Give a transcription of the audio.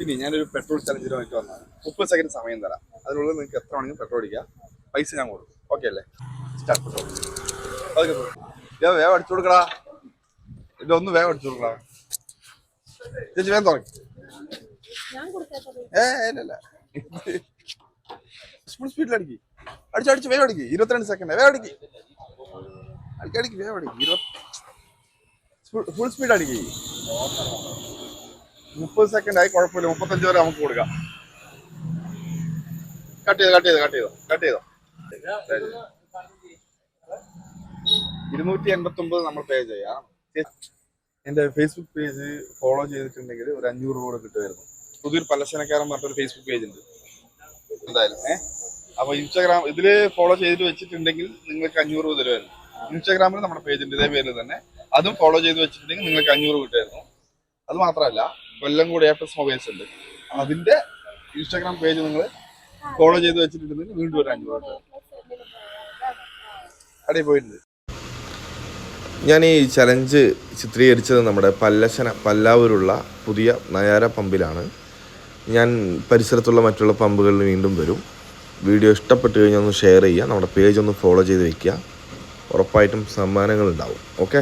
പിന്നെ ഞാനൊരു പെട്രോൾ ചലഞ്ചിനുമായിട്ട് വന്നതാണ്. മുപ്പത് സെക്കൻഡ് സമയം തരാം. അതിനുള്ളിൽ നിങ്ങൾക്ക് എത്ര വേണമെങ്കിലും പെട്രോൾ അടിക്കാം. പൈസ ഞാൻ കൊടുക്കും. ഓക്കെ അല്ലേ? സ്റ്റാർട്ട് പെട്രോൾ പോയി. ഞാൻ വേഗം അടിച്ചു കൊടുക്കടാ. ഇതൊന്ന് വേഗം അടിച്ചു കൊടുക്കടാ. ചേച്ചി വേഗം തുടങ്ങി ഏ ഇല്ല ഫുൾ സ്പീഡിൽ അടിക്കി. അടിച്ചു അടിച്ച് വേഗം അടിക്കി. ഇരുപത്തിരണ്ട് സെക്കൻഡ് വേഗം അടിക്കി. അടിക്കി അടിക്കി വേഗം അടിക്കി. ഇരുപത് ഫുൾ സ്പീഡ് അടിക്കി. മുപ്പത് സെക്കൻഡ് ആയി കുഴപ്പമില്ല. മുപ്പത്തഞ്ച് വരെ നമുക്ക് കൊടുക്കാം. കട്ട് ചെയ്തോ കട്ട് ചെയ്തോ കട്ട് ചെയ്തോ കട്ട് ചെയ്തോ. ഇരുന്നൂറ്റി എൺപത്തി ഒമ്പത് നമ്മൾ പേ ചെയ്യാം. എന്റെ ഫേസ്ബുക്ക് പേജ് ഫോളോ ചെയ്തിട്ടുണ്ടെങ്കിൽ ഒരു അഞ്ഞൂറ് രൂപ കൂടെ കിട്ടുമായിരുന്നു. പുതിയൊരു പലശനക്കാരൻ പറഞ്ഞൊരു ഫേസ്ബുക്ക് പേജ് ഉണ്ട്. എന്തായാലും ഏഹ് അപ്പൊ ഇൻസ്റ്റാഗ്രാം ഇതിൽ ഫോളോ ചെയ്തിട്ട് വെച്ചിട്ടുണ്ടെങ്കിൽ നിങ്ങൾക്ക് അഞ്ഞൂറ് രൂപ തരുമായിരുന്നു. ഇൻസ്റ്റാഗ്രാമിൽ നമ്മുടെ പേജ് ഉണ്ട് ഇതേ പേരിൽ തന്നെ. അതും ഫോളോ ചെയ്ത് വെച്ചിട്ടുണ്ടെങ്കിൽ നിങ്ങൾക്ക് അഞ്ഞൂറ് കിട്ടുമായിരുന്നു. അത് മാത്രമല്ല കൊല്ലം കൂടി എ പ്ലസ് മൊബൈൽസ് ഉണ്ട്. അതിന്റെ ഇൻസ്റ്റാഗ്രാം പേജ് നിങ്ങൾ ഫോളോ ചെയ്ത് വെച്ചിട്ടുണ്ടെങ്കിൽ വീണ്ടും ഒരു അഞ്ഞൂറ് അടി പോയിട്ടുണ്ട്. ഞാൻ ഈ ചലഞ്ച് ചിത്രീകരിച്ചത് നമ്മുടെ പല്ലശന പല്ലാവൂരുള്ള പുതിയ നയാര പമ്പിലാണ്. ഞാൻ പരിസരത്തുള്ള മറ്റുള്ള പമ്പുകളിൽ വീണ്ടും വരും. വീഡിയോ ഇഷ്ടപ്പെട്ട് കഴിഞ്ഞാൽ ഒന്ന് ഷെയർ ചെയ്യുക നമ്മുടെ പേജ് ഒന്ന് ഫോളോ ചെയ്ത് വയ്ക്കുക ഉറപ്പായിട്ടും സമ്മാനങ്ങൾ ഉണ്ടാവും ഓക്കെ